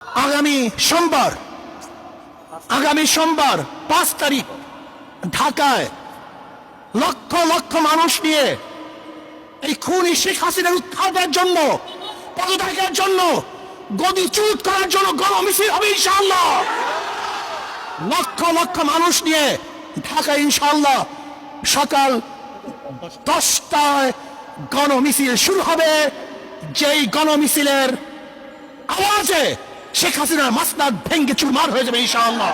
আগামী সোমবার আগামী সোমবার পাঁচ তারিখ ঢাকায় লক্ষ লক্ষ মানুষ নিয়ে এই খুনি শেখ হাসিনার উৎখাতের জন্য, পদত্যাগের জন্য, গদি চুট করার জন্য গণমিছিল হবে ইনশাআল্লাহ। লক্ষ লক্ষ মানুষ নিয়ে ঢাকা ইনশাআল্লাহ সকাল দশটায় গণমিছিল শুরু হবে। যেই গণমিছিলের আওয়াজে শেখ হাসিনার মাসনাদ ভেঙ্গে চুরমার হয়ে যাবে, ইনশাআল্লাহ।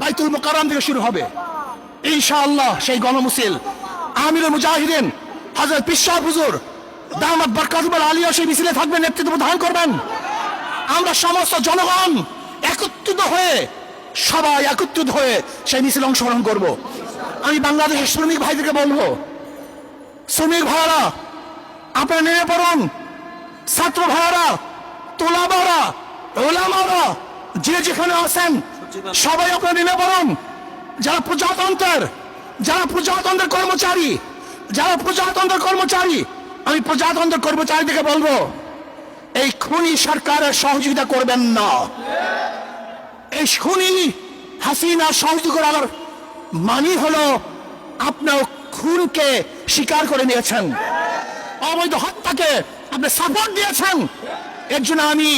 বাইতুল মোকারাম থেকে শুরু হবে। ইনশাআল্লাহ, সেই গণমুসিল। আমিরুল মুজাহিদিন, হাজরত পিসাব হুজুর, দামাত বরকাতুল আলিয়া সেই মিছিলে থাকবেন, নেতৃত্ব প্রদান করবেন। আমরা সমস্ত জনগণ একত্রিত হয়ে, সবাই একত্রিত হয়ে সেই মিছিলে অংশগ্রহণ করব। আমি বাংলাদেশের শ্রমিক ভাইদেরকে বলব, শ্রমিক ভাইরা আপনারা নেমে পড়ুন। ছাত্র ভাইরা তোলা ভাইরা ওলামারা, যে যেখানে আছেন, সবাই আপনারা নেমে পড়ুন যারা প্রজাতন্ত্রের যারা প্রজাতন্ত্রের কর্মচারী, যারা প্রজাতন্ত্রের কর্মচারী, আমি প্রজাতন্ত্রের কর্মচারীদেরকে বলব, এই খুনি সরকারের সহযোগিতা করবেন না। এই খুনি হাসিনা সহযোগিতা করার মানি হলো আপনার খুনকে স্বীকার করে নিয়েছেন। অবৈধ হত্যাকে আপনি সাপোর্ট দিয়েছেন। এর জন্য আমি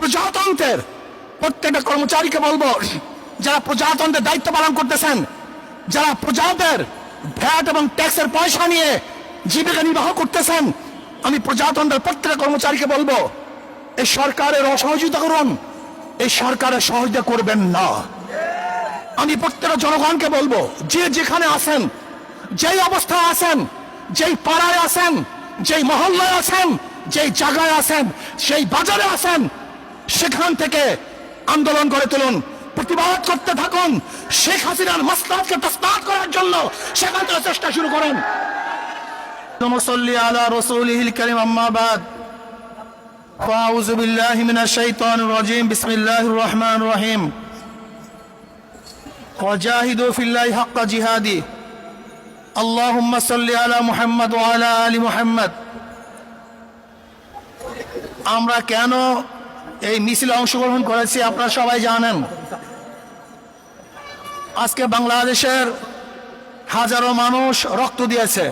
প্রজাতন্ত্রের প্রত্যেকটা কর্মচারীকে বলব, যারা প্রজাতন্ত্রের দায়িত্ব পালন করতেছেন, যারা প্রজাদের ভ্যাট এবং ট্যাক্সের পয়সা নিয়ে জীবিকা নির্বাহ করতেছেন, আমি প্রজাতন্ত্রের প্রত্যেকটা কর্মচারীকে বলব, এই সরকারের অসহযোগিতা করুন, এই সরকারের সহযোগিতা করবেন না। আমি প্রত্যেকটা জনগণকে বলব, যে যেখানে আছেন, যেই অবস্থায় আছেন, যেই পাড়ায় আছেন, যেই মহল্লায় আছেন, যেই জায়গায় আছেন, সেই বাজারে আছেন সেখান থেকে আন্দোলন করে তুলুন প্রতিবাদ করতে থাকুন শেখ হাসিনার মাসলাদকে তসনাদ করার জন্য সেখান থেকে চেষ্টা শুরু করেন على رسوله الكريم أما بعد فأعوذ بالله من الشيطان الرجيم بسم الله الرحمن الرحيم وجاهدوا في الله حق جهاده اللهم صل على محمد وعلى آل محمد আমরা কেন এই মিছিলে অংশগ্রহণ করেছি, আপনারা সবাই জানেন। আজকে বাংলাদেশের হাজারো মানুষ রক্ত দিয়েছে।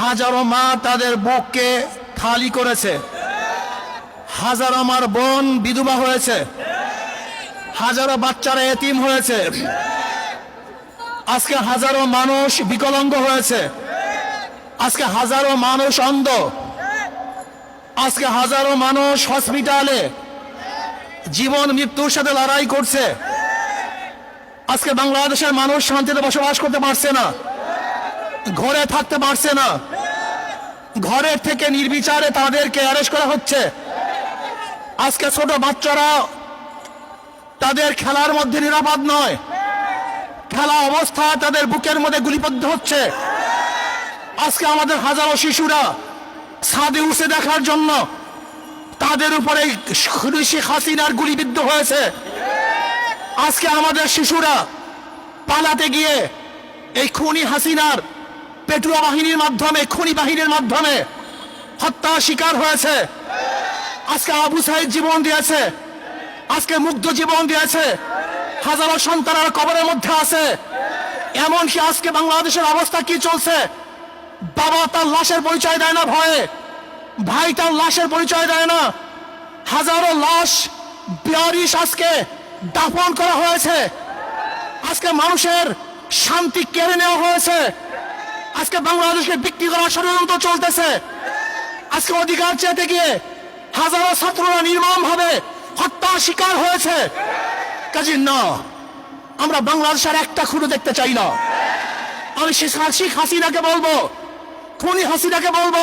হাজারো মা তাদের বুককে খালি করেছে। হাজারো মার বোন বিধবা হয়েছে। হাজারো বাচ্চারা এতিম হয়েছে। আজকে হাজারো মানুষ বিকলাঙ্গ হয়েছে। আজকে হাজারো মানুষ অন্ধ। আজকে হাজারো মানুষ হসপিটালে জীবন, মৃত্যুর সাথে লড়াই করছে। আজকে বাংলাদেশের মানুষ শান্তিতে বসবাস করতে পারছে না। ঘরে থাকতে পারছে না। ঘরের থেকে নির্বিচারে তাদেরকে অ্যারেস্ট করা হচ্ছে। আজকে ছোট বাচ্চারা তাদের খেলার মধ্যে নিরাপদ নয়। খেলা অবস্থায় তাদের বুকের মধ্যে গুলিবদ্ধ হচ্ছে। আজকে আমাদের হাজারো শিশুরা ছাদে উঠে দেখার জন্য তাদের উপরে শেখ হাসিনার গুলিবিদ্ধ হয়েছে। আজকে আমাদের শিশুরা পালাতে গিয়ে এই খুনি হাসিনার পেটুয়া বাহিনীর মাধ্যমে, খুনি বাহিনীর মাধ্যমে হত্যা শিকার হয়েছে। আজকে আবু সাহেব জীবন দিয়েছে। আজকে মুগ্ধ জীবন দিয়েছে। হাজারো সন্তানের কবরের মধ্যে আছে। এমনকি আজকে বাংলাদেশের অবস্থা কি চলছে? বাবা তার লাশের পরিচয় দেয় না ভয়ে। ভাই তার লাশের পরিচয় দেয় না। হাজারো লাশ বিয়ারিশ আজকে দাফন করা হয়েছে। আজকে মানুষের শান্তি কেড়ে নেওয়া হয়েছে। আজকে বাংলাদেশকে বিক্রি করার ষড়যন্ত্র চলতেছে। আজকে অধিকার চেতে গিয়ে হাজারো ছাত্ররা নির্মম ভাবে হত্যা শিকার হয়েছে। কাজী, না, আমরা বাংলাদেশের একটা খুঁড়ো দেখতে চাই না। আমি শেখ হাসিনাকে বলব খুনি হাসিনাকে বলব,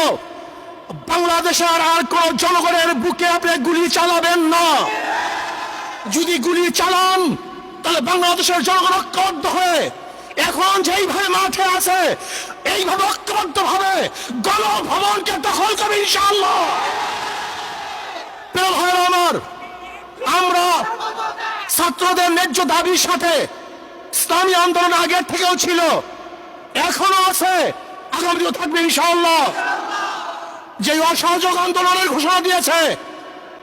বাংলাদেশের আর কোন জনগণের বুকে আপনি গুলি চালাবেন না। যদি গুলি চালান, তাহলে বাংলাদেশের জনগণ ঐক্যবদ্ধ হয়ে এখন যেইভাবে মাঠে আছে, এইভাবে ঐক্যবদ্ধ ভাবে গণভবনকে দখল করবে ভাইরা আমার, আমরা ছাত্রদের ন্যায্য দাবির সাথে ইসলামী আন্দোলন আগের থেকেও ছিল, এখনও আছে। আগামীও থাকবে ইনশাআল্লাহ। যে অসহযোগ আন্দোলনের ঘোষণা দিয়েছে